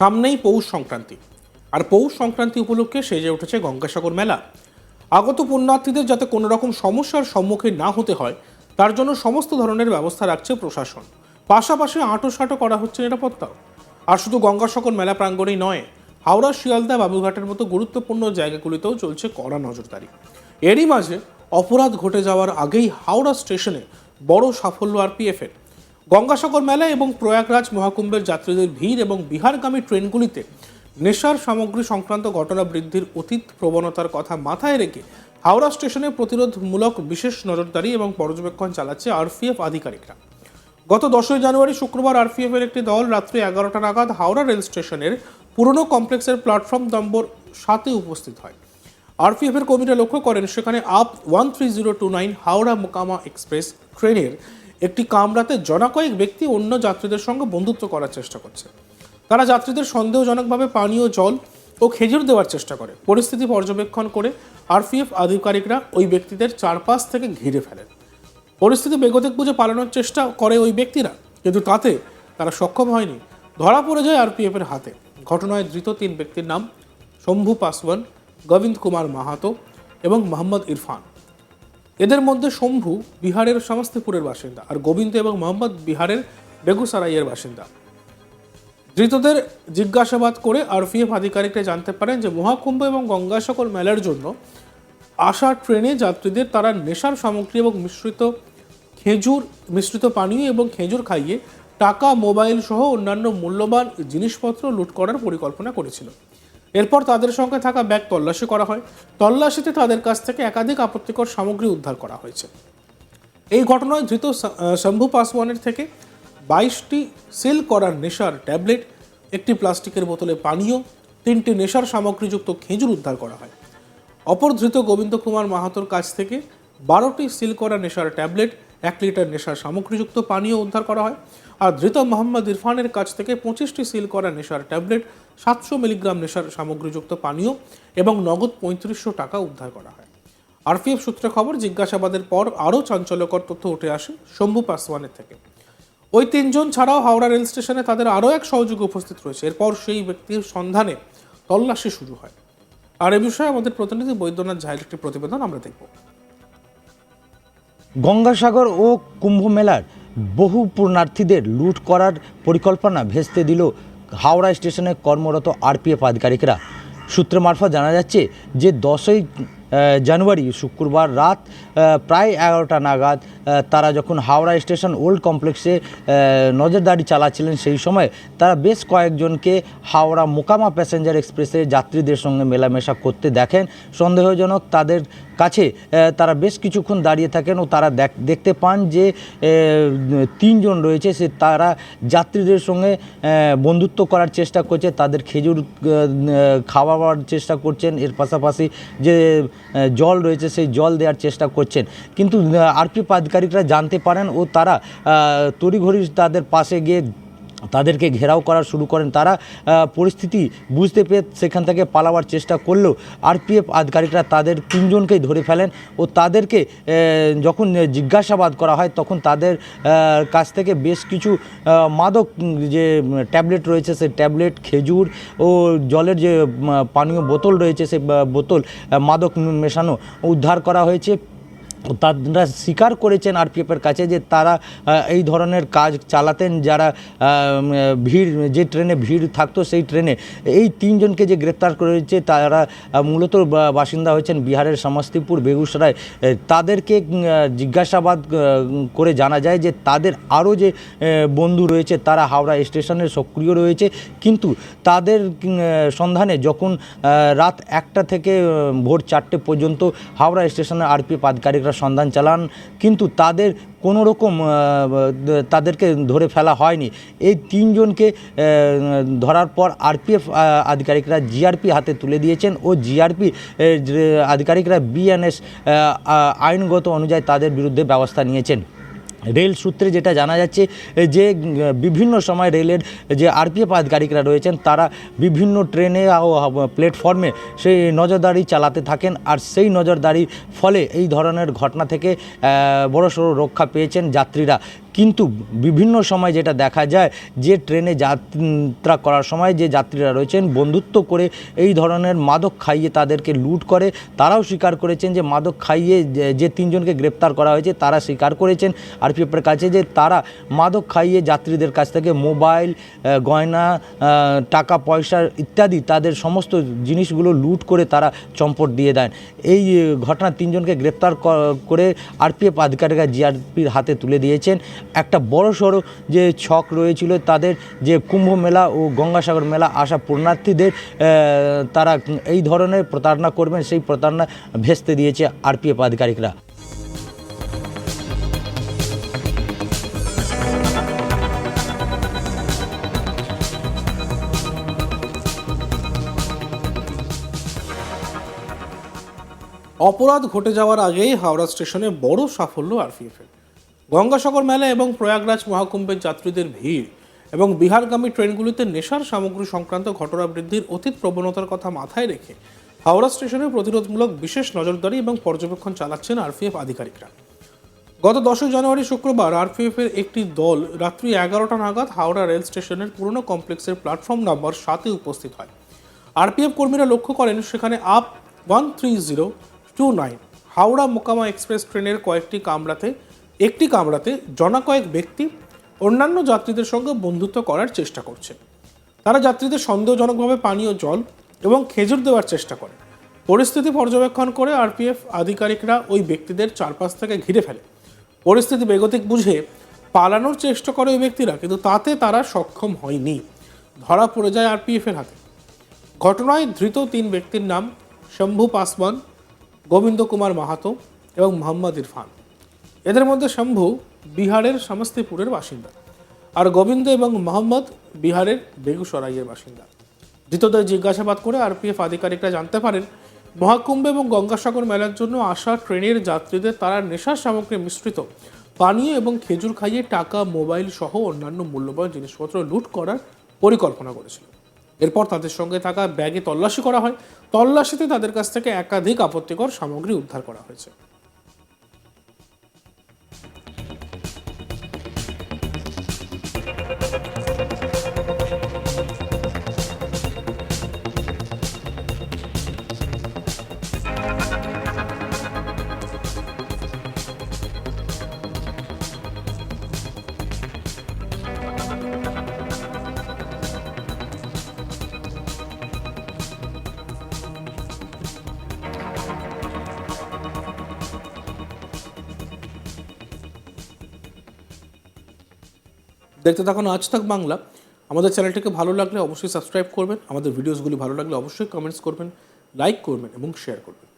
সামনেই পৌষ সংক্রান্তি। আর পৌষ সংক্রান্তি উপলক্ষে সেজে উঠেছে গঙ্গাসাগর মেলা। আগত পুণ্যার্থীদের যাতে কোনো রকম সমস্যার সম্মুখীন না হতে হয়, তার জন্য সমস্ত ধরনের ব্যবস্থা রাখছে প্রশাসন। পাশাপাশি আঁটো করা হচ্ছে নিরাপত্তাও আর শুধু গঙ্গাসাগর মেলা প্রাঙ্গণেই নয়, হাওড়া, শিয়ালদা, বাবুঘাটের মতো গুরুত্বপূর্ণ জায়গাগুলিতেও চলছে কড়া নজরদারি। এরই মাঝে অপরাধ ঘটে যাওয়ার আগেই হাওড়া স্টেশনে বড় সাফল্য আরপিএফের গঙ্গাসাগর মেলা এবং প্রয়াগরাজ মহাকুম্ভের যাত্রীদের ভিড় এবং বিহারগামী ট্রেনগুলিতে নেশার সামগ্রী সংক্রান্ত ঘটনা বৃদ্ধির অতীত প্রবণতার কথা মাথায় রেখে হাওড়া স্টেশনে প্রতিরোধমূলক বিশেষ নজরদারি এবং পর্যবেক্ষণ চালাচ্ছে আরপিএফ আধিকারিকরা। গত দশই জানুয়ারি শুক্রবার আরপিএফ এর একটি দল রাত্রি এগারোটা নাগাদ হাওড়া রেল স্টেশনের পুরনো কমপ্লেক্সের প্ল্যাটফর্ম নম্বর সাতে উপস্থিত হয়। আরপিএফ এর কর্মীরা লক্ষ্য করেন, সেখানে up one three zero two nine Howrah Mokama express ট্রেনের একটি কামরাতে জনাকয়েক ব্যক্তি অন্য যাত্রীদের সঙ্গে বন্ধুত্ব করার চেষ্টা করছে। তারা যাত্রীদের সন্দেহজনকভাবে পানীয় জল ও খেজুর দেওয়ার চেষ্টা করে। পরিস্থিতি পর্যবেক্ষণ করে আরপিএফ আধিকারিকরা ওই ব্যক্তিদের চারপাশ থেকে ঘিরে ফেলেন। পরিস্থিতি বেগতিক বুঝে পালানোর চেষ্টা করে ওই ব্যক্তিরা, কিন্তু তাতে তারা সক্ষম হয়নি। ধরা পড়ে যায় আরপিএফ এর হাতে। ঘটনায় ধৃত তিন ব্যক্তির নাম, শম্ভু পাসওয়ান, গোবিন্দ কুমার মাহাতো এবং মোহাম্মদ ইরফান। এদের মধ্যে শম্ভু বিহারের সমস্তিপুরের বাসিন্দা আর গোবিন্দ এবং মোহাম্মদ বিহারের বেগুসারাইয়ের বাসিন্দা। ধৃতদের জিজ্ঞাসাবাদ করে আরপিএফ আধিকারিকরা জানতে পারেন যে মহাকুম্ভ এবং গঙ্গাসাগর মেলার জন্য আসা ট্রেনে যাত্রীদের তারা নেশার সামগ্রী এবং মিশ্রিত খেজুর, মিশ্রিত পানীয় এবং খেজুর খাইয়ে টাকা, মোবাইল সহ অন্যান্য মূল্যবান জিনিসপত্র লুট করার পরিকল্পনা করেছিল। এরপর তাদের সঙ্গে থাকা ব্যাগ তল্লাশি করা হয়। তল্লাশিতে তাদের কাছ থেকে একাধিক আপত্তিকর সামগ্রী উদ্ধার করা হয়েছে। এই ঘটনায় ধৃত শম্ভু পাসওয়ানের থেকে বাইশটি সিল করার নেশার ট্যাবলেট, একটি প্লাস্টিকের বোতলে পানীয়, তিনটি নেশার সামগ্রীযুক্ত খেজুর উদ্ধার করা হয়। অপর ধৃত গোবিন্দ কুমার মাহাতোর কাছ থেকে বারোটি সিল করা নেশার ট্যাবলেট, এক লিটার নেশার সামগ্রীযুক্ত পানীয় উদ্ধার করা হয়। আর ধৃত মোহাম্মদ ইরফানের কাছ থেকে পঁচিশটি সিল করা নেশার ট্যাবলেট সাতশো মিলিগ্রাম নেশার সামগ্রীযুক্ত পানীয় এবং নগদ পঁয়ত্রিশশো টাকা উদ্ধার করা হয়। আরপিএফ সূত্রে খবর, জিজ্ঞাসাবাদের পর আরও চাঞ্চল্যকর তথ্য উঠে আসে শম্ভু পাসওয়ানের থেকে। ওই তিনজন ছাড়াও হাওড়া রেল স্টেশনে তাদের আরও এক সহযোগী উপস্থিত রয়েছে। এরপর সেই ব্যক্তির সন্ধানে তল্লাশি শুরু হয়। আর এ বিষয়ে আমাদের প্রতিনিধি বৈদ্যনাথ ঝায়ের একটি প্রতিবেদন আমরা দেখব। গঙ্গাসাগর ও কুম্ভ মেলার বহু পূর্ণার্থীদের লুট করার পরিকল্পনা ভেস্তে দিল হাওড়া স্টেশনে কর্মরত আরপিএফ আধিকারিকরা। সূত্র মারফত জানা যাচ্ছে যে দশই জানুয়ারি শুক্রবার রাত প্রায় এগারোটা নাগাদ তারা যখন হাওড়া স্টেশন ওল্ড কমপ্লেক্সে নজরদারি চালাচ্ছিলেন সেই সময়, তারা বেশ কয়েকজনকে হাওড়া মোকামা প্যাসেঞ্জার এক্সপ্রেসে যাত্রীদের সঙ্গে মেলামেশা করতে দেখেন। সন্দেহজনক তাদের কাছে তারা বেশ কিছুক্ষণ দাঁড়িয়ে থাকেন ও তারা দেখ- দেখতে পান যে তিনজন রয়েছে, সে তারা যাত্রীদের সঙ্গে বন্ধুত্ব করার চেষ্টা করছে, তাদের খেজুর খাওয়াবার চেষ্টা করছেন, এর পাশাপাশি যে জল রয়েছে, সেই জল দেওয়ার চেষ্টা করছেন। কিন্তু আরপি আধিকারিকরা জানতে পারেন ও তারা তড়িঘড়ি তাদের পাশে গিয়ে তাদেরকে ঘেরাও করা শুরু করেন। তারা পরিস্থিতি বুঝতে পেরে সেখান থেকে পালাবার চেষ্টা করলেও আরপিএফ আধিকারিকরা তাদের তিনজনকেই ধরে ফেলেন ও তাদেরকে যখন জিজ্ঞাসাবাদ করা হয় তখন তাদের কাছ থেকে বেশ কিছু মাদক, যে, ট্যাবলেট রয়েছে সেই ট্যাবলেট, খেজুর ও জলের যে পানীয় বোতল রয়েছে সেই বোতল মাদক মেশানো উদ্ধার করা হয়েছে। তারা স্বীকার করেছেন আরপিএফের কাছে যে তারা এই ধরনের কাজ চালাতেন যারা ভিড়, যে ট্রেনে ভিড় থাকতো সেই ট্রেনে। এই তিনজনকে যে গ্রেপ্তার করেছে তারা মূলত বাসিন্দা হয়েছেন বিহারের সমস্তিপুর বেগুসরায়। তাদেরকে জিজ্ঞাসাবাদ করে জানা যায় যে তাদের আরও যে বন্ধু রয়েছে তারা হাওড়া স্টেশনে সক্রিয় রয়েছে। কিন্তু তাদের সন্ধানে যখন রাত একটা থেকে ভোর চারটে পর্যন্ত হাওড়া স্টেশনের আরপিএফ আধিকারিকরা সন্ধান চালান, কিন্তু তাদের কোনো রকম তাদেরকে ধরে ফেলা হয়নি। এই তিনজনকে ধরার পর আরপিএফ আধিকারিকরা জিআরপি হাতে তুলে দিয়েছেন ও জিআরপি আধিকারিকরা বিএনএস আইনগত অনুযায়ী তাদের বিরুদ্ধে ব্যবস্থা নিয়েছেন। রেল সূত্রে যেটা জানা যাচ্ছে যে বিভিন্ন সময় রেলের যে আরপিএফ আধিকারিকরা রয়েছেন, তারা বিভিন্ন ট্রেনে ও প্ল্যাটফর্মে সেই নজরদারি চালাতে থাকেন। আর সেই নজরদারির ফলে এই ধরনের ঘটনা থেকে বড়সড় রক্ষা পেয়েছেন যাত্রীরা। কিন্তু বিভিন্ন সময় যেটা দেখা যায় যে ট্রেনে যাত্রা করার সময় যে যাত্রীরা রয়েছেন, বন্ধুত্ব করে এই ধরনের মাদক খাইয়ে তাদেরকে লুট করে, তারাও স্বীকার করেছেন যে মাদক খাইয়ে যে- তিনজনকে গ্রেপ্তার করা হয়েছে তারা স্বীকার করেছেন। আরপিএফের কাছে যে তারা মাদক খাইয়ে যাত্রীদের কাছ থেকে মোবাইল গয়না টাকা, পয়সা ইত্যাদি তাদের সমস্ত জিনিসগুলো লুট করে তারা চম্পট দিয়ে দেন। এই ঘটনা তিনজনকে গ্রেপ্তার করে আরপিএফ আধিকারিকরা জিআরপির হাতে তুলে দিয়েছেন। একটা বড় সড়ো যে ছক রয়েছিল তাদের যে কুম্ভ মেলা ও গঙ্গাসাগর মেলা আসা পুণ্যার্থীদের আহ, তারা এই ধরনের প্রতারণা করবেন সেই প্রতারণা ভেস্তে দিয়েছে আরপিএফ আধিকারিকরা। অপরাধ ঘটে যাওয়ার আগেই হাওড়া স্টেশনে বড় সাফল্য আরপিএফের। গঙ্গাসাগর মেলা এবং প্রয়াগরাজ মহাকুম্ভের যাত্রীদের ভিড় এবং বিহারগামী ট্রেনগুলিতে নেশার সামগ্রী সংক্রান্ত ঘটনা বৃদ্ধির অতীত প্রবণতার কথা মাথায় রেখে হাওড়া স্টেশনে প্রতিরোধমূলক বিশেষ নজরদারি এবং পর্যবেক্ষণ চালাচ্ছেন আরপিএফ আধিকারিকরা। গত দশই জানুয়ারি শুক্রবার আরপিএফ এর একটি দল রাত্রি এগারোটা নাগাদ হাওড়া রেল স্টেশনের পুরনো কমপ্লেক্সের প্ল্যাটফর্ম নম্বর সাতে উপস্থিত হয়। আরপিএফ কর্মীরা লক্ষ্য করেন, সেখানে up one three zero two nine Howrah Mokama express ট্রেনের কয়েকটি কামরাতে একটি কামরাতে জনা কয়েক ব্যক্তি অন্যান্য যাত্রীদের সঙ্গে বন্ধুত্ব করার চেষ্টা করছে। তারা যাত্রীদের সন্দেহজনকভাবে পানীয় জল এবং খেজুর দেওয়ার চেষ্টা করে। পরিস্থিতি পর্যবেক্ষণ করে আরপিএফ আধিকারিকরা ওই ব্যক্তিদের চারপাশ থেকে ঘিরে ফেলে। পরিস্থিতি বেগতিক বুঝে পালানোর চেষ্টা করে ওই ব্যক্তিরা, কিন্তু তাতে তারা সক্ষম হয়নি। ধরা পড়ে যায় আরপিএফের হাতে। ঘটনায় ধৃত তিন ব্যক্তির নাম শম্ভু পাসওয়ান গোবিন্দ কুমার মাহাতো এবং মোহাম্মদ ইরফান। এদের মধ্যে শম্ভু বিহারের সমস্তিপুরের বাসিন্দা আর গোবিন্দ এবং মোহাম্মদ বিহারের বেগুসরাইয়ের বাসিন্দা। ধৃতদের জিজ্ঞাসাবাদ করে আরপিএফ আধিকারিকরা জানতে পারেন, মহাকুম্ভ এবং গঙ্গাসাগর মেলার জন্য আসা ট্রেনের যাত্রীদের তারা নেশার সামগ্রী মিশ্রিত, পানীয় এবং খেজুর খাইয়ে টাকা, মোবাইল সহ অন্যান্য মূল্যবান জিনিসপত্র লুট করার পরিকল্পনা করেছিল। এরপর তাদের সঙ্গে থাকা ব্যাগে তল্লাশি করা হয়। তল্লাশিতে তাদের কাছ থেকে একাধিক আপত্তিকর সামগ্রী উদ্ধার করা হয়েছে। দেখতে থাকুন, আজ থাক বাংলা। আমাদের চ্যানেলটিকে ভালো লাগলে অবশ্যই সাবস্ক্রাইব করবেন। আমাদের ভিডিওসগুলি ভালো লাগলে অবশ্যই কমেন্টস করবেন লাইক করবেন এবং শেয়ার করবেন।